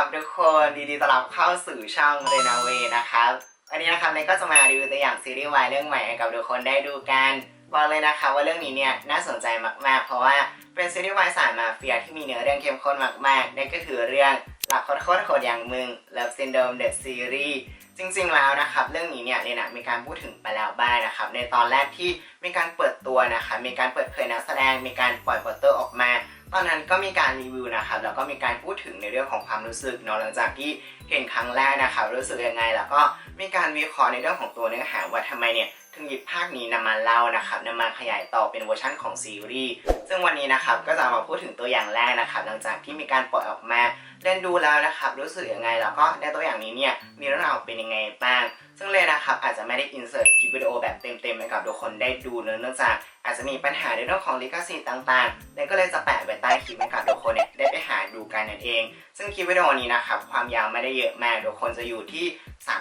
ครับเข้าสู่ช่องเรนาเวนะครับวันนี้นะครับเนก็จะมารีวิวตัวอย่างซีรีส์วายเรื่องใหม่ให้กับทุกคนได้ดูกันบอกเลยนะครับว่าเรื่องนี้เนี่ยน่าสนใจมากๆ เพราะว่าเป็นซีรีส์วายสายมาเฟียที่มีเนื้อเรื่องเข้มข้นมากๆนั่นก็คือเรื่องหลักโคตรโคตรโหดอย่างมึง Love Syndrome The Series จริงๆแล้วนะครับเรื่องนี้เนี่ยเนี่ยนะมีการพูดถึงไปแล้วบ้างนะครับในตอนแรกที่มีการเปิดตัวนะครับมีการเปิดเผยนักแสดงมีการปล่อยโปสเตอร์ออกมา ตอนนั้นก็มีการรีวิวนะครับแล้วก็มีการพูดถึงในเรื่องของความรู้สึกเนาะหลังจากที่เห็นครั้งแรกนะครับรู้สึกยังไง แล้วก็มีการวิเคราะห์ในเรื่องของตัวเนื้อหาว่าทำไมเนี่ยถึงหยิบภาคนี้นำมาเล่านะครับนำมาขยายต่อเป็นเวอร์ชั่นของซีรีส์ซึ่งวันนี้นะครับก็จะมาพูดถึงตัวอย่างแรกนะครับหลังจากที่มีการปล่อยออกมาเล่นดูแล้วนะครับรู้สึกยังไง แล้วก็ในตัวอย่างนี้เนี่ยมีเรื่องราวเป็นยังไงบ้างซึ่งเลยนะครับอาจจะไม่ได้อินเสิร์ตคลิปวิดีโอแบบเต็มๆให้กับทุกคนได้ดูเนื่องจาก อาจจะมีปัญหาในเรื่องของลิขสิทธิ์ต่างๆเลยก็เลยจะแปะไว้ใต้คลิปให้กับทุกคนเนี่ยได้ไปหาดูกันนั่นเอง ซึ่งคลิปวิดีโอนี้นะครับความยาวไม่ได้เยอะมากทุกคนจะอยู่ที่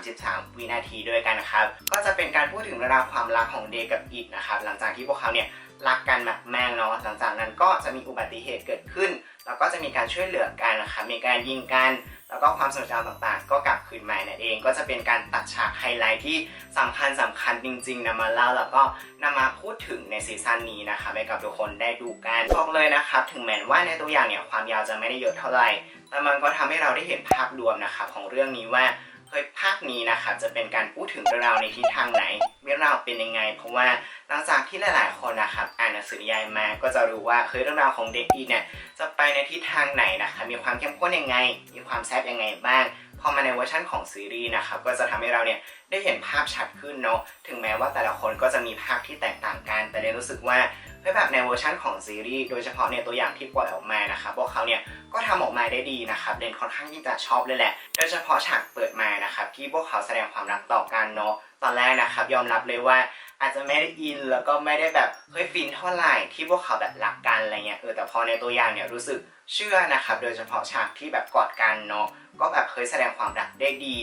33 วินาทีด้วยกันนะครับก็จะเป็นการพูดถึงเรื่องราวความรักของเดย์กับอีทนะครับหลังจากที่พวกเขาเนี่ยรักกันมากๆเนาะหลังจากนั้นก็จะมีอุบัติเหตุเกิดขึ้น แล้วก็จะมีการช่วยเหลือกันนะครับมีการยิงกัน แล้วก็ความทรงจำต่างๆ ก็กลับคืนมานั่นเอง ก็จะเป็นการตัดฉากไฮไลท์ที่สำคัญสำคัญจริงๆนำมาเล่าแล้วก็นำมาพูดถึงในซีซั่นนี้นะครับให้กับทุกคนได้ดูกันบอกเลยนะครับถึงแม้ว่าในตัวอย่างเนี่ยความยาวจะไม่ได้เยอะเท่าไหร่แต่มันก็ทำให้เราได้เห็นภาพรวมนะครับของเรื่องนี้ว่าเฮ้ยภาคนี้นะครับจะเป็นการพูดถึงเรื่องราวในทิศทางไหน รื่องราวเป็นยังไง เพราะว่าหลังจากที่หลายๆคนนะครับอ่านหนังสือนิยายมาก็จะรู้ว่าเฮ้ยเรื่องราวของเด็กอีเนี่ยจะไปในทิศทางไหนนะคะมีความเข้มข้นยังไง มีความแซ่บยังไงบ้างพอมาในเวอร์ชันของซีรีส์นะครับก็จะทำให้เราเนี่ยได้เห็นภาพชัดขึ้นเนาะถึงแม้ว่าแต่ละคนก็จะมีภาพที่แตกต่างกัน แต่เรนรู้สึกว่าเฮ้ยแบบในเวอร์ชันของซีรีส์โดยเฉพาะในตัวอย่างที่ปล่อยออกมานะครับพวกเขาเนี่ยก็ทำออกมาได้ดีนะครับเรนค่อนข้างที่จะชอบเลยแหละ โดยเฉพาะฉากเปิดมานะครับที่พวกเขาแสดงความรักต่อกันเนาะ ตอนแรกนะครับ ยอมรับเลยว่าอาจจะไม่ได้อินแล้วก็ไม่ได้แบบเฮ้ยฟินเท่าไหร่ที่พวกเขาแบบรักกันอะไรเงี้ยเออแต่พอในตัวอย่างเนี่ยรู้สึกเชื่อนะครับ โดยเฉพาะฉากที่แบบกอดกันเนาะก็แบบเคยแสดงความรักได้ดี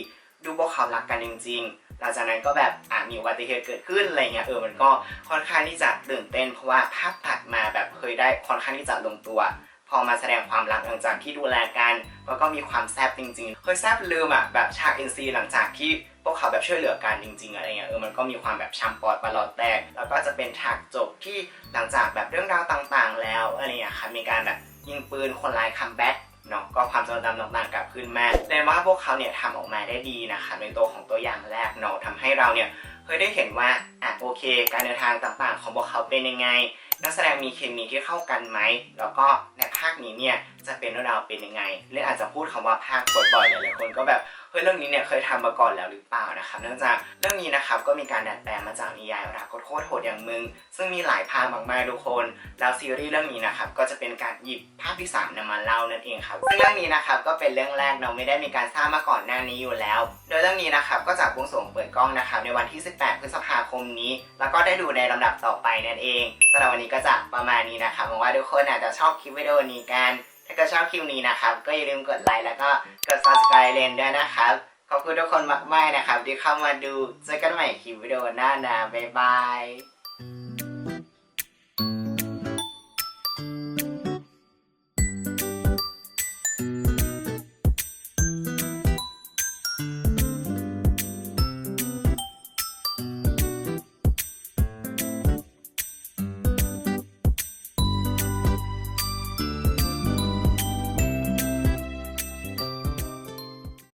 ดูพวกเขารักกันจริงๆหลังจากนั้นก็แบบอ่ามีอุบัติเหตุเกิดขึ้นอะไรเงี้ยเออมันก็ค่อนข้างที่จะตื่นเต้นเพราะว่าภาพตัดมาแบบเคยได้ค่อนข้างที่จะลงตัว พอมาแสดงความรักหลังจากที่ดูแลกันแล้วก็มีความแซบจริงๆเคยแซบลืมอะแบบฉาก NC หลังจากที่พวกเขาแบบช่วยเหลือกันจริง ๆ อะไรเงี้ยเออมันก็มีความแบบช้ำปอดประหลอดแตก แล้วก็จะเป็นฉากจบที่หลังจากแบบเรื่องราวต่างๆ แล้วอะไรเงี้ยค่ะมีการแบบยิงปืนคนร้ายคัมแบ็กเนาะก็ความทรงจำต่างๆกลับคืนมาแต่ว่าพวกเขาเนี่ยทำออกมาได้ดีนะคะในตัวของตัวอย่างแรกเนาะทำให้เราเนี่ยเคยได้เห็นว่าอะโอเค การเดินทางต่างๆ ของพวกเขาเป็นยังไง นักแสดงมีเคมีที่เข้ากันไหม แล้วก็ในภาคนี้เนี่ย จะเป็นเรื่องราวเป็นยังไงเรื่ออาจจะพูดคำว่าภาคบ่อยๆหลายๆคนก็แบบเฮ้ยเรื่องนี้เนี่ยเคยทำมาก่อนแล้วหรือเปล่านะครับเนื่องจากเรื่องนี้นะครับก็มีการดัดแปลงมาจากนิยายรักโคตรโหดอย่างมึง ซึ่งมีหลายภาคมากๆทุกคน แล้วซีรีส์เรื่องนี้นะครับก็จะเป็นการหยิบภาคที่สามนำมาเล่านั่นเองครับซึ่งเรื่องนี้นะครับก็เป็นเรื่องแรกเนาไม่ได้มีการสร้างมาก่อนหน้านี้อยู่แล้ว โดยเรื่องนี้นะครับก็จะบวงสวงเปิดกล้องนะครับในวันที่ 18 พฤษภาคมนี้ แล้วก็ได้ดูในลำดับต่อไปนั่นเองสำหรับวันนี้ก็จะประมาณนี้นะครับหวังว่าทุกคนอาจจะชอบคลิปวิดีโอนี้กัน เกิดชอบคลิปนี้นะครับ ก็อย่าลืมกดไลค์แล้วก็กด subscribe เลนด้วยนะครับ ขอบคุณทุกคนมากๆนะครับ ที่เข้ามาดูเจอกันใหม่คลิปวิดีโอหน้านะบ๊ายบาย